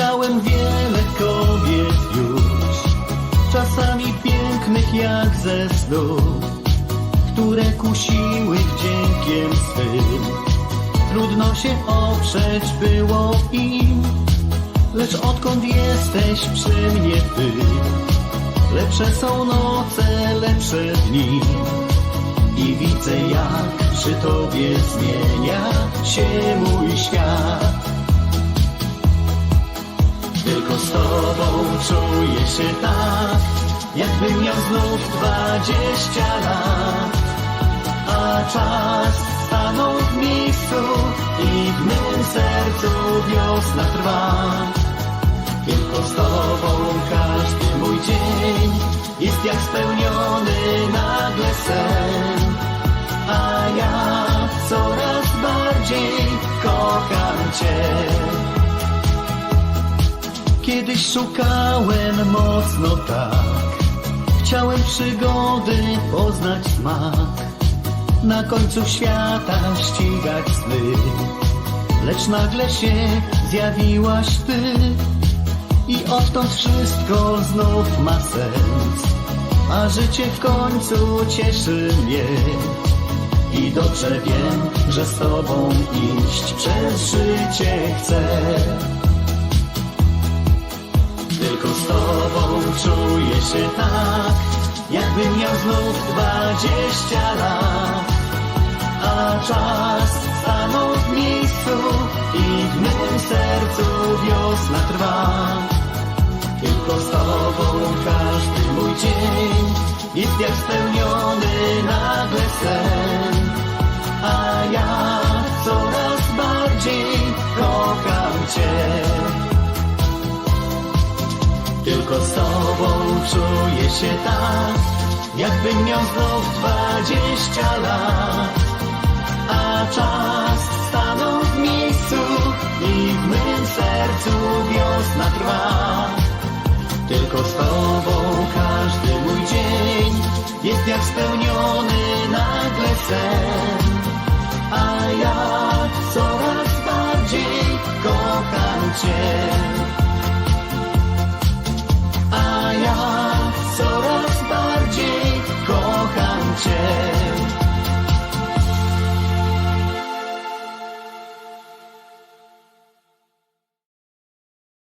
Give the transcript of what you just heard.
Spotkałem wiele kobiet już, czasami pięknych jak ze snu, które kusiły wdziękiem swym. Trudno się oprzeć było im, lecz odkąd jesteś przy mnie ty, lepsze są noce, lepsze dni. I widzę jak przy tobie zmienia się mój świat. Z tobą czuję się tak, jakbym miał znów dwadzieścia lat. A czas stanął w miejscu i w mym sercu wiosna trwa. Tylko z tobą każdy mój dzień jest jak spełniony nagle sen. Kiedyś szukałem mocno tak, chciałem przygody poznać smak, na końcu świata ścigać sny, lecz nagle się zjawiłaś ty. I odtąd wszystko znów ma sens, a życie w końcu cieszy mnie. I dobrze wiem, że z tobą iść przez życie chcę. Z tobą czuję się tak, jakbym miał znów dwadzieścia lat. A czas stanął w miejscu i w mym sercu wiosna trwa. Tylko z tobą każdy mój dzień jest jak spełniony nagle sen. A ja coraz bardziej kocham cię. Tylko z tobą czuję się tak, jakbym miał znów dwadzieścia lat. A czas stanął w miejscu i w mym sercu wiosna trwa. Tylko z tobą każdy mój dzień jest jak spełniony nagle sen. A ja coraz bardziej kocham cię. chances.